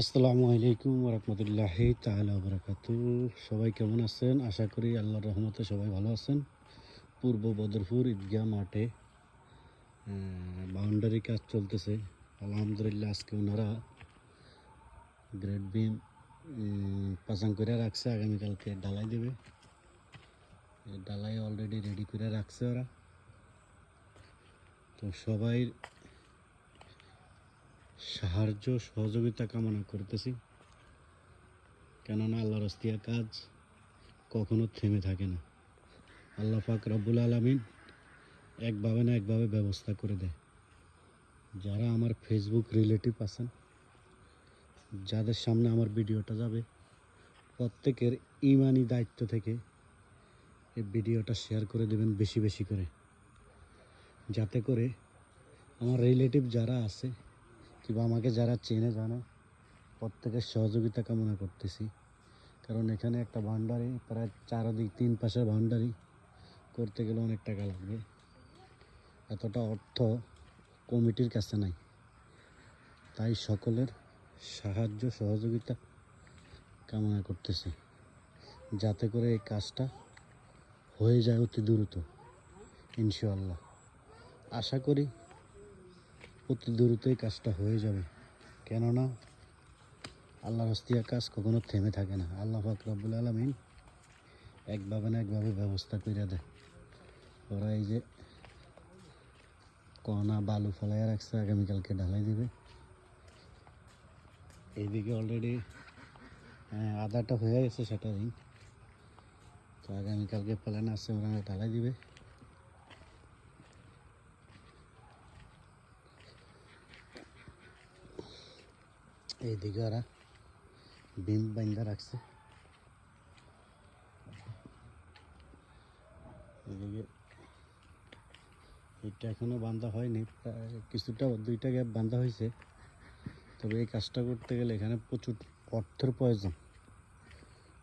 আসসালামু আলাইকুম রহমতুল্লাহ তাহলে বরাকাত সবাই কেমন আছেন? আশা করি আল্লাহর রহমতে সবাই ভালো আছেন। পূর্ব বদরপুর ঈদগাহ মাঠে বাউন্ডারি কাজ চলতেছে। আলহামদুলিল্লাহ আজকে ওনারা গ্রেড বিম পাচাং করে রাখছে, আগামীকালকে ডালাই দেবে। ডালাই অলরেডি রেডি করে রাখছে ওরা। তো সবাই সাহায্য, সহযোগিতা কামনা করতেছি। কেননা আল্লাহর রস্তিয়া কাজ কখনো থেমে থাকে না। আল্লাহ পাক রব্বুল আলমিন একভাবে না একভাবে ব্যবস্থা করে দেয়। যারা আমার ফেসবুক রিলেটিভ আছেন, যাদের সামনে আমার ভিডিওটা যাবে, প্রত্যেকের ইমানি দায়িত্ব থেকে এই ভিডিওটা শেয়ার করে দেবেন বেশি বেশি করে। যাতে করে আমার রিলেটিভ যারা আছে কিংবা আমাকে যারা চেনে জানে, প্রত্যেকের সহযোগিতা কামনা করতেছি। কারণ এখানে একটা ভান্ডারি প্রায় চারদিক তিন পাশের ভান্ডারি করতে গেলে অনেক টাকা লাগবে। এতটা অর্থ কমিটির কাছে নাই। তাই সকলের সাহায্য, সহযোগিতা কামনা করতেছি। যাতে করে এই কাজটা হয়ে যায় অতি দ্রুত, ইনশাআল্লাহ। আশা করি অতি দ্রুতই কাজটা হয়ে যাবে। কেননা আল্লাহ হস্তিয়া কাজ কখনো থেমে থাকে না। আল্লাহ পাক রব্বুল আলমিন একভাবে না একভাবে ব্যবস্থা করে দেয়। ওরা এই যে কনা, বালু ফেলাইয়া রাখছে, আগামীকালকে ঢালাই দিবে। এইদিকে অলরেডি আদাটা হয়ে গেছে সেটা সেটারিং তো আগামীকালকে প্ল্যান আছে ওরা ঢালাই দিবে। এইদিকে ওরা বিম বাইন্দা রাখছে। এদিকে এটা এখনও বান্ধা হয়নি কিছুটা দুইটা গ্যাপ বান্ধা হয়েছে। তবে এই কাজটা করতে গেলে এখানে প্রচুর অর্থের প্রয়োজন।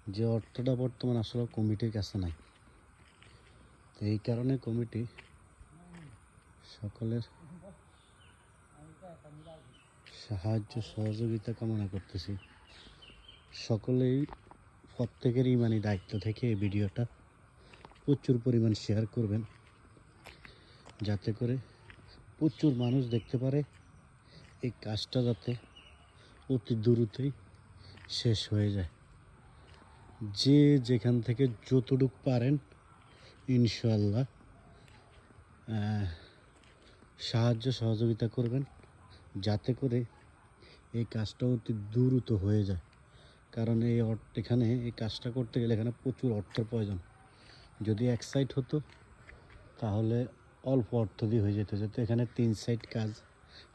যে অর্থটা বর্তমান আসলে কমিটির কাছে নাই। এই কারণে কমিটি সকলের সাহায্য, সহযোগিতা কামনা করতেছি। সকলেই প্রত্যেকের ইমানি দায়িত্ব থেকে এই ভিডিওটা প্রচুর পরিমাণ শেয়ার করবেন। যাতে করে প্রচুর মানুষ দেখতে পারে এই কাজটা যাতে অতি দ্রুতই শেষ হয়ে যায়। যে যেখান থেকে যতটুক পারেন ইনশাল্লাহ সাহায্য, সহযোগিতা করবেন। যাতে করে এই কাজটা অতি দ্রুত হয়ে যায়। কারণ এই অর্থ, এখানে এই কাজটা করতে গেলে এখানে প্রচুর অর্থের প্রয়োজন। যদি এক সাইড হতো, তাহলে অল্প অর্থ দিয়ে হয়ে যেত। যেহেতু এখানে তিন সাইড কাজ,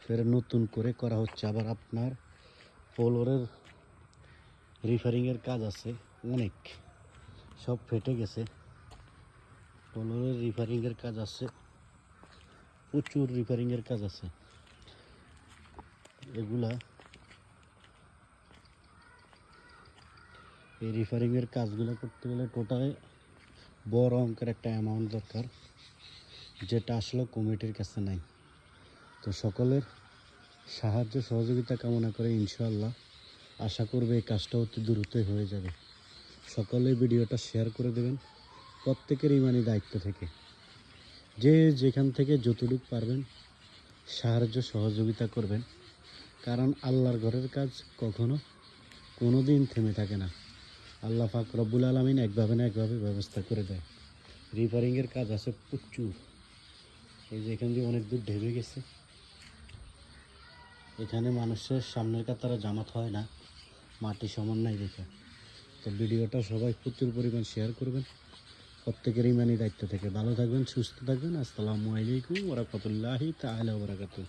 ফের নতুন করে করা হচ্ছে। আবার আপনার ফ্লোরের রিফারিংয়ের কাজ আছে, অনেক। সব ফেটে গেছে। ফ্লোরের রিফারিংয়ের কাজ আছে, প্রচুর রিফারিংয়ের কাজ আছে। এগুলা। এই রিপেয়ারিংয়ের কাজগুলো করতে গেলে টোটাল বড় অঙ্কের একটা অ্যামাউন্ট দরকার, যেটা আসলে কমিটির কাছে নাই। তো সকলের সাহায্য সহযোগিতা কামনা করে ইনশাআল্লাহ আশা করবে এই কাজটা অতি দ্রুতই হয়ে যাবে। সকলে ভিডিওটা শেয়ার করে দেবেন প্রত্যেকের ইমানি দায়িত্ব থেকে। যে যেখান থেকে যতটুকু পারবেন সাহায্য সহযোগিতা করবেন। কারণ আল্লাহর ঘরের কাজ কখনো কোনো দিন থেমে থাকে না। আল্লাহ পাক রব্বুল আলমিন একভাবে না একভাবে ব্যবস্থা করে দেয়। রিপেয়ারিংয়ের কাজ আছে প্রচুর। এই যে এখান দিয়ে অনেক দূর ঢেবে গেছে। এখানে মানুষের সামনের কাতারা জামাত হয় না, মাটি সমান নাই দেখে। তো ভিডিওটা সবাই প্রচুর পরিমাণ শেয়ার করবেন। প্রত্যেকের ইমানি দায়িত্ব থেকে। ভালো থাকবেন, সুস্থ থাকবেন। আসসালামু আলাইকুম ওরহমতুল্লাহি তাহলে ওবরাকাতুহ